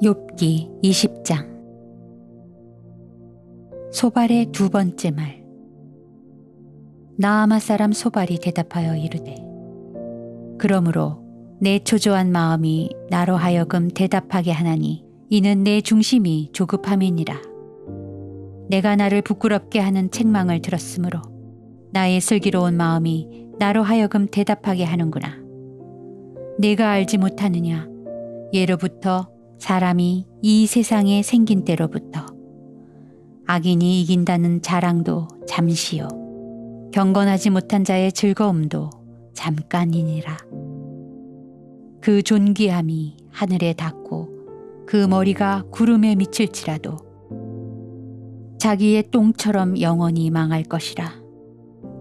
욥기 20장. 소발의 두 번째 말. 나아마 사람 소발이 대답하여 이르되 그러므로 내 초조한 마음이 나로 하여금 대답하게 하나니 이는 내 중심이 조급함이니라. 내가 나를 부끄럽게 하는 책망을 들었으므로 나의 슬기로운 마음이 나로 하여금 대답하게 하는구나. 내가 알지 못하느냐? 예로부터 사람이 이 세상에 생긴 때로부터 악인이 이긴다는 자랑도 잠시요. 경건하지 못한 자의 즐거움도 잠깐이니라. 그 존귀함이 하늘에 닿고 그 머리가 구름에 미칠지라도 자기의 똥처럼 영원히 망할 것이라.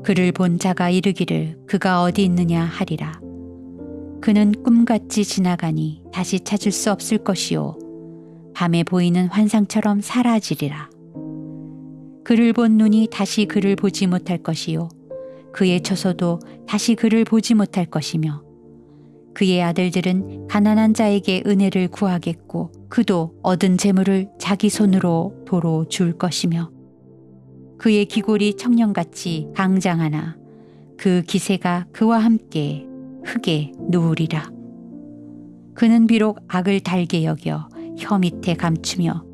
그를 본 자가 이르기를 그가 어디 있느냐 하리라. 그는 꿈같이 지나가니 다시 찾을 수 없을 것이요. 밤에 보이는 환상처럼 사라지리라. 그를 본 눈이 다시 그를 보지 못할 것이요. 그의 처소도 다시 그를 보지 못할 것이며 그의 아들들은 가난한 자에게 은혜를 구하겠고 그도 얻은 재물을 자기 손으로 도로 줄 것이며 그의 기골이 청년같이 강장하나 그 기세가 그와 함께 흙에 누우리라. 그는 비록 악을 달게 여겨 혀 밑에 감추며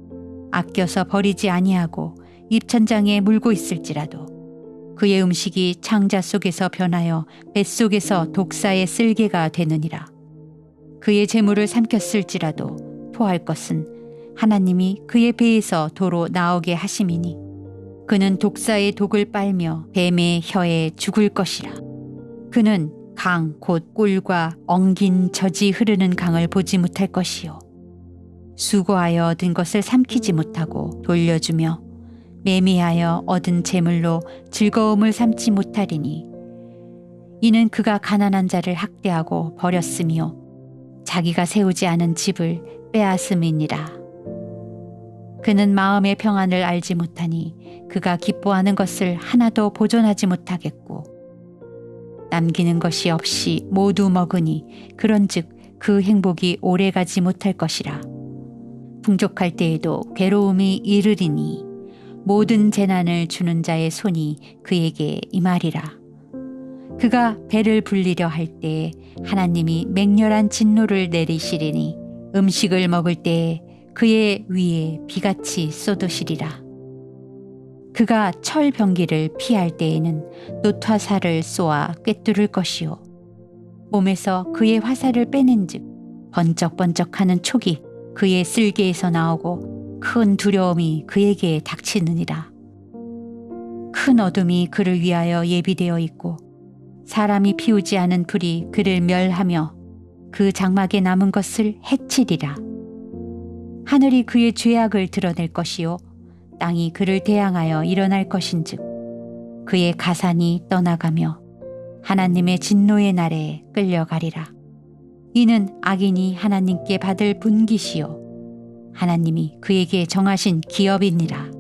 아껴서 버리지 아니하고 입천장에 물고 있을지라도 그의 음식이 창자 속에서 변하여 뱃속에서 독사의 쓸개가 되느니라. 그의 재물을 삼켰을지라도 토할 것은 하나님이 그의 배에서 도로 나오게 하심이니 그는 독사의 독을 빨며 뱀의 혀에 죽을 것이라. 그는 강, 곧 꿀과 엉긴 젖이 흐르는 강을 보지 못할 것이요. 수고하여 얻은 것을 삼키지 못하고 돌려주며 매미하여 얻은 재물로 즐거움을 삼지 못하리니 이는 그가 가난한 자를 학대하고 버렸으며 자기가 세우지 않은 집을 빼앗음이니라. 그는 마음의 평안을 알지 못하니 그가 기뻐하는 것을 하나도 보존하지 못하겠고 남기는 것이 없이 모두 먹으니 그런즉 그 행복이 오래가지 못할 것이라. 풍족할 때에도 괴로움이 이르리니 모든 재난을 주는 자의 손이 그에게 임하리라. 그가 배를 불리려 할 때에 하나님이 맹렬한 진노를 내리시리니 음식을 먹을 때에 그의 위에 비같이 쏟으시리라. 그가 철 병기를 피할 때에는 노화살을 쏘아 꿰뚫을 것이요. 몸에서 그의 화살을 빼낸즉 번쩍번쩍하는 촉이 그의 쓸개에서 나오고 큰 두려움이 그에게 닥치느니라. 큰 어둠이 그를 위하여 예비되어 있고 사람이 피우지 않은 불이 그를 멸하며 그 장막에 남은 것을 해치리라. 하늘이 그의 죄악을 드러낼 것이요 땅이 그를 대항하여 일어날 것인즉 그의 가산이 떠나가며 하나님의 진노의 날에 끌려가리라. 이는 악인이 하나님께 받을 분기시요 하나님이 그에게 정하신 기업이니라.